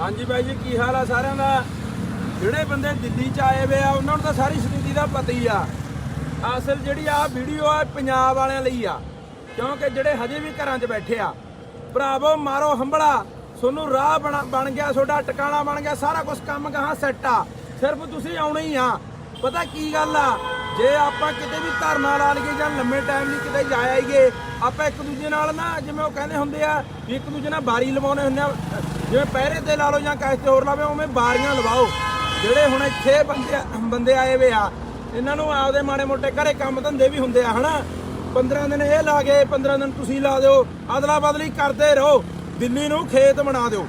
ਹਾਂਜੀ ਬਾਈ ਜੀ, ਕੀ ਹਾਲ ਆ ਸਾਰਿਆਂ ਦਾ? ਜਿਹੜੇ ਬੰਦੇ ਦਿੱਲੀ ਚ ਆਏ ਵੇ ਆ, ਉਹਨਾਂ ਨੂੰ ਤਾਂ ਸਾਰੀ ਸਥਿਤੀ ਦਾ ਪਤਾ ਹੀ ਆ। ਅਸਲ ਜਿਹੜੀ ਆ ਵੀਡੀਓ ਆ ਪੰਜਾਬ ਵਾਲਿਆਂ ਲਈ ਆ। ਕਿਉਂਕਿ ਜਿਹੜੇ ਹਜੇ ਵੀ ਘਰਾਂ 'ਚ ਬੈਠੇ ਆ, ਭਰਾਵੋ, ਮਾਰੋ ਹੰਬੜਾ। ਤੁਹਾਨੂੰ ਰਾਹ ਬਣ ਬਣ ਗਿਆ, ਤੁਹਾਡਾ ਟਿਕਾਣਾ ਬਣ ਗਿਆ, ਸਾਰਾ ਕੁਝ ਕੰਮ ਕਹਾਂ ਸੈੱਟ ਆ। ਸਿਰਫ ਤੁਸੀਂ ਆਉਣਾ ਹੀ ਆ। ਪਤਾ ਕੀ ਗੱਲ ਆ? ਜੇ ਆਪਾਂ ਕਿਤੇ ਵੀ ਧਰਨਾ ਲਾ ਲਈਏ ਜਾਂ ਲੰਮੇ ਟਾਈਮ ਲਈ ਕਿਤੇ ਜਾ ਆਈਏ, ਆਪਾਂ ਇੱਕ ਦੂਜੇ ਨਾਲ ਨਾ ਜਿਵੇਂ ਉਹ ਕਹਿੰਦੇ ਹੁੰਦੇ ਆ ਵੀ ਇੱਕ ਦੂਜੇ ਨਾਲ ਬਾਰੀ ਲਵਾਉਣੇ ਹੁੰਦੇ ਆ, ਜਿਵੇਂ ਪਹਿਰੇ ਤੇ ਲਾ ਲਓ ਜਾਂ ਕਿਸੇ ਤੇ ਹੋਰ ਲਾਵੇ, ਉਵੇਂ ਬਾਰੀਆਂ ਲਵਾਓ। ਜਿਹੜੇ ਹੁਣ ਇੱਥੇ ਬੰਦੇ ਬੰਦੇ ਆਏ ਵੇ ਆ, ਇਹਨਾਂ ਨੂੰ ਆਪਦੇ ਮਾੜੇ ਮੋਟੇ ਘਰੇ ਕੰਮ ਧੰਦੇ ਵੀ ਹੁੰਦੇ ਆ, ਹਨਾ? 15 ਦਿਨ ਇਹ ਲਾ ਗਏ 15 ਦਿਨ ਤੁਸੀਂ ਲਾ ਦਿਓ, ਅਦਲਾ ਬਦਲੀ ਕਰਦੇ ਰਹੋ, ਦਿੱਲੀ ਨੂੰ ਖੇਤ ਬਣਾ ਦਿਓ।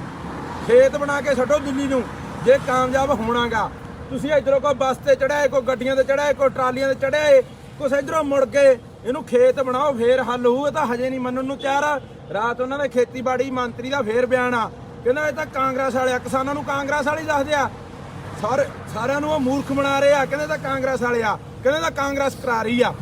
ਖੇਤ ਬਣਾ ਕੇ ਛੱਡੋ ਦਿੱਲੀ ਨੂੰ, ਜੇ ਕਾਮਯਾਬ ਹੋਣਾਗਾ। ਤੁਸੀਂ ਇਧਰੋਂ ਕੋਈ ਬੱਸ ਤੇ ਚੜਾਏ ਕੋਈ ਗੱਡੀਆਂ ਤੇ ਚੜਾਏ ਕੋਈ ਟਰਾਲੀਆਂ ਤੇ ਚੜਾਏ ਕੁਛ ਇਧਰੋਂ ਮੁੜ ਕੇ ਇਹਨੂੰ ਖੇਤ ਬਣਾਓ, ਫੇਰ ਹੱਲ ਹੋਊ, ਇਹ ਤਾਂ ਹਜੇ ਨਹੀਂ ਮੰਨਣ ਨੂੰ ਤਿਆਰ ਰਾਤ ਉਹਨਾਂ ਦੇ ਖੇਤੀਬਾੜੀ ਮੰਤਰੀ ਦਾ ਫੇਰ ਬਿਆਨ ਆ। ਕਹਿੰਦਾ ਇਹ ਤਾਂ ਕਾਂਗਰਸ ਵਾਲੇ ਆ, ਕਿਸਾਨਾਂ ਨੂੰ ਕਾਂਗਰਸ ਵਾਲੇ ਦੱਸਦੇ ਆ। ਸਾਰੇ, ਸਾਰਿਆਂ ਨੂੰ ਉਹ ਮੂਰਖ ਬਣਾ ਰਹੇ ਆ, ਕਹਿੰਦੇ ਤਾਂ ਕਾਂਗਰਸ ਵਾਲੇ ਆ, ਕਹਿੰਦੇ ਤਾਂ ਕਾਂਗਰਸ ਕਰਾ ਰਹੀ ਆ।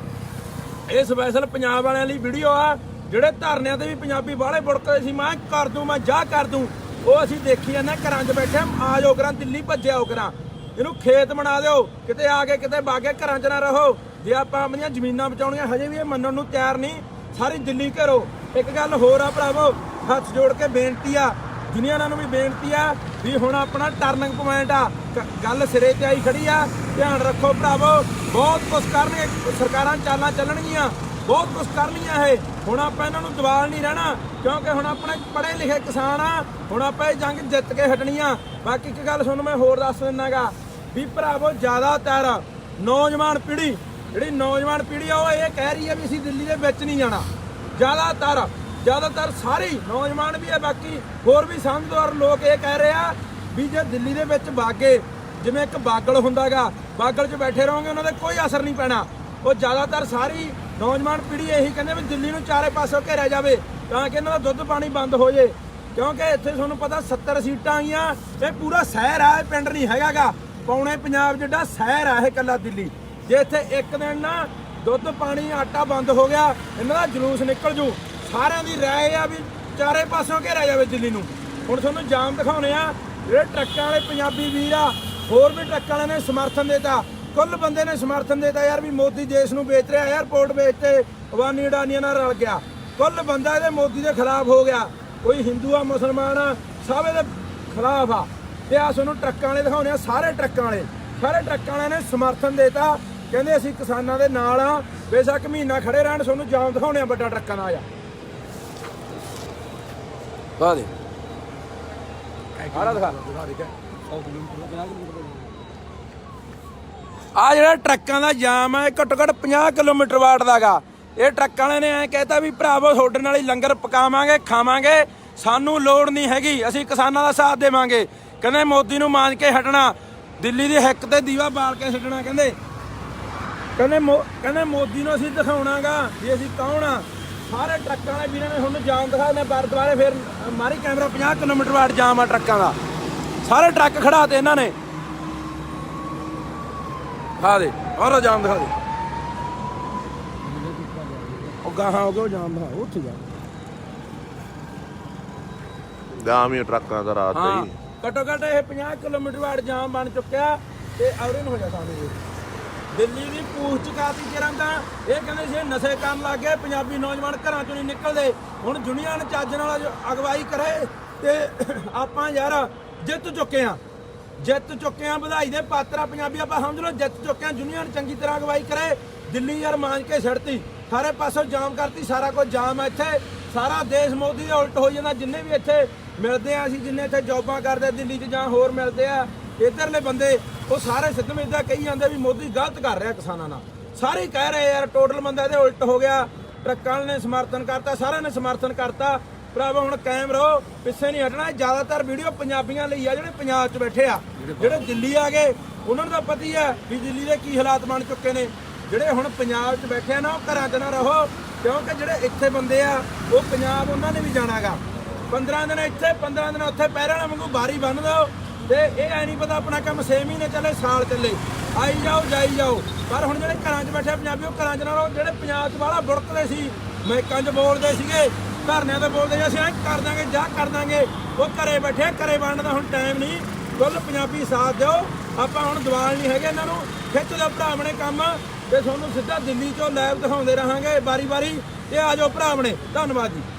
ਇਹ ਸਪੈਸ਼ਲ ਪੰਜਾਬ ਵਾਲਿਆਂ ਲਈ ਵੀਡੀਓ ਆ, ਜਿਹੜੇ ਧਰਨਿਆਂ ਤੇ ਵੀ ਪੰਜਾਬੀ ਬਾਹਲੇ ਬੁੜਕਦੇ ਸੀ, ਮੈਂ ਕਰ ਦੂੰ, ਮੈਂ ਜਾ ਕਰ ਦੂੰ। ਉਹ ਅਸੀਂ ਦੇਖੀ ਜਾਂਦੇ ਘਰਾਂ 'ਚ ਬੈਠੇ ਆ ਜਾਓ ਕਰਾਂ, ਦਿੱਲੀ ਭੱਜਿਆ ਕਰਾਂ। ਇਹਨੂੰ ਖੇਤ ਬਣਾ ਦਿਓ, ਕਿਤੇ ਆ ਕੇ ਕਿਤੇ ਬਾਗੇ ਘਰਾਂ 'ਚ ਨਾ ਰਹੋ। ਜੇ ਆਪਾਂ ਆਪਣੀਆਂ ਜ਼ਮੀਨਾਂ ਬਚਾਉਣੀਆਂ, ਹਜੇ ਵੀ ਇਹ ਮੰਨਣ ਨੂੰ ਤਿਆਰ ਨਹੀਂ, ਸਾਰੀ ਦਿੱਲੀ ਘਰੋ। ਇੱਕ ਗੱਲ ਹੋਰ ਆ ਭਰਾਵੋ, ਹੱਥ ਜੋੜ ਕੇ ਬੇਨਤੀ ਆ, ਦੁਨੀਆ ਨੂੰ ਵੀ ਬੇਨਤੀ ਆ, ਵੀ ਹੁਣ ਆਪਣਾ ਟਰਨਿੰਗ ਪੁਆਇੰਟ ਆ। ਗੱਲ ਸਿਰੇ ਤੇ ਆਈ ਖੜੀ ਆ, ਧਿਆਨ ਰੱਖੋ ਭਰਾਵੋ, ਬਹੁਤ ਕੁਝ ਕਰਨਗੇ ਸਰਕਾਰਾਂ ਚਾਲਾਂ ਚੱਲਣਗੀਆਂ, ਬਹੁਤ ਕੁਝ ਕਰਨੀਆਂ ਇਹ। ਹੁਣ ਆਪਾਂ ਇਹਨਾਂ ਨੂੰ ਦਬਾਲ ਨਹੀਂ ਰਹਿਣਾ, ਕਿਉਂਕਿ ਹੁਣ ਆਪਣੇ ਪੜ੍ਹੇ ਲਿਖੇ ਕਿਸਾਨ ਆ, ਹੁਣ ਆਪਾਂ ਇਹ ਜੰਗ ਜਿੱਤ ਕੇ ਹਟਣੀ ਆ। ਬਾਕੀ ਇੱਕ ਗੱਲ ਤੁਹਾਨੂੰ ਮੈਂ ਹੋਰ ਦੱਸ ਦਿੰਨਾਗਾ ਵੀ ਭਰਾਵੋ ਜ਼ਿਆਦਾਤਰ ਨੌਜਵਾਨ ਪੀੜ੍ਹੀ, ਜਿਹੜੀ ਨੌਜਵਾਨ ਪੀੜ੍ਹੀ ਆ, ਉਹ ਇਹ ਕਹਿ ਰਹੀ ਹੈ ਵੀ ਅਸੀਂ ਦਿੱਲੀ ਦੇ ਵਿੱਚ ਨਹੀਂ ਜਾਣਾ। ਜ਼ਿਆਦਾਤਰ ਜ਼ਿਆਦਾਤਰ ਸਾਰੇ ਨੌਜਵਾਨ ਵੀ ਹੈ ਬਾਕੀ ਹੋਰ ਵੀ ਸਮਝਦਾਰ ਲੋਕ ਇਹ ਕਹਿ ਰਹੇ ਆ ਵੀ ਜੇ ਦਿੱਲੀ ਦੇ ਵਿੱਚ ਬਾਗੇ, ਜਿਵੇਂ ਇੱਕ ਬਾਗਲ ਹੁੰਦਾਗਾ, ਬਾਗਲ 'ਚ ਬੈਠੇ ਰਹੋਗੇ, ਉਹਨਾਂ ਦੇ ਕੋਈ ਅਸਰ ਨਹੀਂ ਪੈਣਾ। ਉਹ ਜ਼ਿਆਦਾਤਰ ਸਾਰੀ ਨੌਜਵਾਨ ਪੀੜ੍ਹੀ ਇਹੀ ਕਹਿੰਦੇ ਵੀ ਦਿੱਲੀ ਨੂੰ ਚਾਰੇ ਪਾਸੋਂ ਘੇਰਿਆ ਜਾਵੇ, ਤਾਂ ਕਿ ਇਹਨਾਂ ਦਾ ਦੁੱਧ ਪਾਣੀ ਬੰਦ ਹੋ ਜੇ। ਕਿਉਂਕਿ ਇੱਥੇ ਤੁਹਾਨੂੰ ਪਤਾ 70 ਸੀਟਾਂ ਆਈਆਂ, ਇਹ ਪੂਰਾ ਸ਼ਹਿਰ ਆ, ਇਹ ਪਿੰਡ ਨਹੀਂ ਹੈਗਾਗਾ। ਪੌਣੇ ਪੰਜਾਬ ਜਿਹੜਾ ਸ਼ਹਿਰ ਆ ਇਹ ਕੱਲਾ ਦਿੱਲੀ। ਜੇ ਇੱਥੇ ਇੱਕ ਦਿਨ ਨਾ ਦੁੱਧ, ਪਾਣੀ, ਆਟਾ ਬੰਦ ਹੋ ਗਿਆ, ਇਹਨਾਂ ਦਾ ਜਲੂਸ ਨਿਕਲ ਜੂ। ਸਾਰਿਆਂ ਦੀ ਰਾਏ ਆ ਵੀ ਚਾਰੇ ਪਾਸੋਂ ਘੇਰਿਆ ਜਾਵੇ ਦਿੱਲੀ ਨੂੰ। ਹੁਣ ਤੁਹਾਨੂੰ ਜਾਮ ਦਿਖਾਉਣੇ ਆ, ਜਿਹੜੇ ਟਰੱਕਾਂ ਵਾਲੇ ਪੰਜਾਬੀ ਵੀਰ ਆ, ਹੋਰ ਵੀ ਟਰੱਕਾਂ ਵਾਲਿਆਂ ਨੇ ਸਮਰਥਨ ਦਿੱਤਾ। ਕੁੱਲ ਬੰਦੇ ਨੇ ਸਮਰਥਨ ਦਿੱਤਾ ਯਾਰ ਵੀ ਮੋਦੀ ਦੇਸ਼ ਨੂੰ ਵੇਚ ਰਿਹਾ 에ਅਰਪੋਰਟ ਵੇਚਤੇ ਅਵਾਨੀ ਅਡਾਨੀਆਂ ਨਾਲ ਰਲ ਗਿਆ। ਕੁੱਲ ਬੰਦਾ ਇਹਦੇ ਮੋਦੀ ਦੇ ਖਿਲਾਫ ਹੋ ਗਿਆ। ਕੋਈ ਹਿੰਦੂ ਆ, ਮੁਸਲਮਾਨ ਆ, ਸਭ ਇਹਦੇ ਖਿਲਾਫ ਆ। ਤੇ ਆ ਤੁਹਾਨੂੰ ਟਰੱਕਾਂ ਵਾਲੇ ਦਿਖਾਉਣੇ ਆ, ਸਾਰੇ ਟਰੱਕਾਂ ਵਾਲੇ। ਸਾਰੇ ਟਰੱਕਾਂ ਵਾਲਿਆਂ ਨੇ ਸਮਰਥਨ ਦੇਤਾ। ਕਹਿੰਦੇ ਅਸੀਂ ਕਿਸਾਨਾਂ ਦੇ ਨਾਲ ਆ। ਬੇਸ਼ੱਕ ਮਹੀਨਾ ਖੜੇ ਰਹਿਣ ਤੁਹਾਨੂੰ ਜਾਮ ਦਿਖਾਉਣੇ ਆ ਵੱਡਾ ਟਰੱਕਾਂ ਦਾ ਆ। ਜਾ। ਆ ਦੇ ਆਰਾ ਦਿਖਾ। ਆ ਜਿਹੜਾ ਟਰੱਕਾਂ ਦਾ ਜਾਮ ਹੈ ਘੱਟੋ ਘੱਟ 50 ਕਿਲੋਮੀਟਰ ਵਾਟ ਦਾਗਾ ਇਹ ਟਰੱਕਾਂ ਵਾਲਿਆਂ ਨੇ ਐ ਕਹਿਤਾ ਵੀ ਭਰਾਵੋ, ਤੁਹਾਡੇ ਨਾਲ ਹੀ ਲੰਗਰ ਪਕਾਵਾਂਗੇ, ਖਾਵਾਂਗੇ। ਸਾਨੂੰ ਲੋੜ ਨਹੀਂ ਹੈਗੀ, ਅਸੀਂ ਕਿਸਾਨਾਂ ਦਾ ਸਾਥ ਦੇਵਾਂਗੇ। ਕਹਿੰਦੇ ਮੋਦੀ ਨੂੰ ਮਾਂਜ ਕੇ ਹਟਣਾ ਦਿੱਲੀ ਦੀ ਹਿੱਕ ਤੇ ਦੀਵਾ ਬਾਲ ਕੇ ਛੱਡਣਾ ਕਹਿੰਦੇ। ਕਹਿੰਦੇ ਕਹਿੰਦੇ ਮੋਦੀ ਨੂੰ ਅਸੀਂ ਦਿਖਾਉਣਾਗਾ ਵੀ ਅਸੀਂ ਕੌਣ ਆ। ਸਾਰੇ ਟਰੱਕਾਂ ਵਾਲੇ ਵੀਰਾਂ ਨੇ ਤੁਹਾਨੂੰ ਜਾਮ ਦਿਖਾ ਮੈਂ ਬਾਰ ਦੁਬਾਰੇ ਫਿਰ ਮਾਰੀ ਕੈਮਰਾ 50 ਕਿਲੋਮੀਟਰ ਵਾਟ ਜਾਮ ਆ ਟਰੱਕਾਂ ਦਾ। ਸਾਰੇ ਟਰੱਕ ਖੜਾ ਤੇ ਇਹਨਾਂ ਨੇ। ਦਿਖਾ ਦੇ ਔਰ ਜਾਮ ਦਿਖਾ ਦੇ। ਉਹ ਗਾਹਾਂ ਹੋ ਗਿਆ ਜਾਮ ਦਿਖਾ ਉੱਥੇ ਜਾ ਜਾਮ ਹੀ ਟਰੱਕਾਂ ਦਾ ਰਾਤ ਹਾਂ। ਹੀ। ਘੱਟੋ ਘੱਟ ਇਹ 50 ਕਿਲੋਮੀਟਰ ਵਾਟ ਜਾਮ ਬਣ ਚੁੱਕਿਆ ਤੇ ਔਰਨ ਹੋ ਜਾ ਸਕਦੇ ਦਿੱਲੀ ਦੀ ਪੂਛ ਚੁਕਾਤੀ ਕਿਰਾਂ ਤਾਂ ਇਹ ਕਹਿੰਦੇ ਸੀ ਨਸ਼ੇ ਕਰਨ ਲੱਗ ਗਏ, ਪੰਜਾਬੀ ਨੌਜਵਾਨ ਘਰਾਂ ਚੋਂ ਨਹੀਂ ਨਿਕਲਦੇ। ਹੁਣ ਯੂਨੀਅਨ ਚੱਜ ਨਾਲ ਅਗਵਾਈ ਕਰੇ ਤੇ ਆਪਾਂ ਯਾਰ ਜਿੱਤ ਚੁੱਕੇ ਆ ਜਿੱਤ ਚੁੱਕੇ ਆ ਵਧਾਈ ਦੇ ਪਾਤਰ ਪੰਜਾਬੀ, ਆਪਾਂ ਸਮਝ ਲਓ ਜਿੱਤ ਚੁੱਕੇ ਆ ਯੂਨੀਅਨ ਚੰਗੀ ਤਰ੍ਹਾਂ ਅਗਵਾਈ ਕਰੇ। ਦਿੱਲੀ ਯਾਰ ਮਾਂਜ ਕੇ ਛੱਡਤੀ ਸਾਰੇ ਪਾਸੋਂ ਜਾਮ ਕਰਤੀ, ਸਾਰਾ ਕੁਝ ਜਾਮ ਆ ਇੱਥੇ। ਸਾਰਾ ਦੇਸ਼ ਮੋਦੀ ਦੇ ਉਲਟ ਹੋ ਜਾਂਦਾ, ਜਿੰਨੇ ਵੀ ਇੱਥੇ ਮਿਲਦੇ ਆ ਅਸੀਂ, ਜਿੰਨੇ ਇੱਥੇ ਜੌਬਾਂ ਕਰਦੇ ਦਿੱਲੀ 'ਚ ਜਾਂ ਹੋਰ ਮਿਲਦੇ ਆ, ਇਧਰਲੇ ਬੰਦੇ, ਉਹ ਸਾਰੇ ਸਿੱਧਮ ਇਦਾਂ ਕਹੀ ਜਾਂਦੇ ਵੀ ਮੋਦੀ ਗਲਤ ਕਰ ਰਿਹਾ ਕਿਸਾਨਾਂ ਨਾਲ। ਸਾਰੇ ਕਹਿ ਰਹੇ ਯਾਰ ਟੋਟਲ ਬੰਦਾ ਇਹਦੇ ਉਲਟ ਹੋ ਗਿਆ, ਟਰੱਕਾਂ ਨੇ ਸਮਰਥਨ ਕਰਤਾ, ਸਾਰਿਆਂ ਨੇ ਸਮਰਥਨ ਕਰਤਾ। ਭਰਾਵਾ, ਹੁਣ ਕਾਇਮ ਰਹੋ, ਪਿੱਛੇ ਨਹੀਂ ਹਟਣਾ, ਜ਼ਿਆਦਾਤਰ ਵੀਡੀਓ ਪੰਜਾਬੀਆਂ ਲਈ ਆ, ਜਿਹੜੇ ਪੰਜਾਬ 'ਚ ਬੈਠੇ ਆ, ਜਿਹੜੇ ਦਿੱਲੀ ਆ ਗਏ, ਉਹਨਾਂ ਨੂੰ ਤਾਂ ਪਤਾ ਹੀ ਆ ਵੀ ਦਿੱਲੀ ਦੇ ਕੀ ਹਾਲਾਤ ਬਣ ਚੁੱਕੇ ਨੇ। ਜਿਹੜੇ ਹੁਣ ਪੰਜਾਬ 'ਚ ਬੈਠੇ ਆ ਨਾ, ਉਹ ਘਰਾਂ 'ਚ ਨਾ ਰਹੋ, ਕਿਉਂਕਿ ਜਿਹੜੇ ਇੱਥੇ ਬੰਦੇ ਆ, ਉਹ ਪੰਜਾਬ ਉਹਨਾਂ ਨੇ ਵੀ ਜਾਣਾਗਾ। 15 ਦਿਨ ਇੱਥੇ 15 ਦਿਨ ਉੱਥੇ ਪੈਰਾਂ ਨਾਲ ਵਾਂਗੂ ਬਾਰੀ ਬੰਨ ਦਿਓ, ਤੇ ਇਹ ਐ ਨਹੀਂ ਪਤਾ ਆਪਣਾ ਕੰਮ 6 ਮਹੀਨੇ ਚੱਲੇ, ਸਾਲ ਚੱਲੇ। ਆਈ ਜਾਓ, ਜਾਈ ਜਾਓ। ਪਰ ਹੁਣ ਜਿਹੜੇ ਘਰਾਂ 'ਚ ਬੈਠੇ ਪੰਜਾਬੀ ਉਹ ਘਰਾਂ 'ਚ ਨਾ ਰਹੋ। ਜਿਹੜੇ ਪੰਜਾਬ 'ਚ ਵਾਲਾ ਬੁੜਕਦੇ ਸੀ ਮੈਕਾਂ 'ਚ ਬੋਲਦੇ ਸੀਗੇ, ਧਰਨਿਆਂ ਤੇ ਬੋਲਦੇ ਸੀ, ਅਸੀਂ ਐਂ ਕਰ ਦਾਂਗੇ, ਜਾਂ ਕਰ ਦਾਂਗੇ। ਉਹ ਘਰੇ ਬੈਠੇ ਘਰੇ ਬਣਨ ਦਾ ਹੁਣ ਟਾਈਮ ਨਹੀਂ। ਕੁੱਲ ਪੰਜਾਬੀ ਸਾਥ ਦਿਓ। ਆਪਾਂ ਹੁਣ ਦਿਵਾਲ ਨਹੀਂ ਹੈਗੇ ਇਹਨਾਂ ਨੂੰ। ਖਿੱਚ ਲਓ ਭਰਾਵਣੇ ਕੰਮ। ਤੇ ਤੁਹਾਨੂੰ ਸਿੱਧਾ ਦਿੱਲੀ ਚੋਂ ਲਾਈਵ ਦਿਖਾਉਂਦੇ ਰਹਾਂਗੇ ਬਾਰੀ-ਬਾਰੀ। ਤੇ ਆਜੋ ਭਰਾਵਣੇ ਧੰਨਵਾਦ ਜੀ।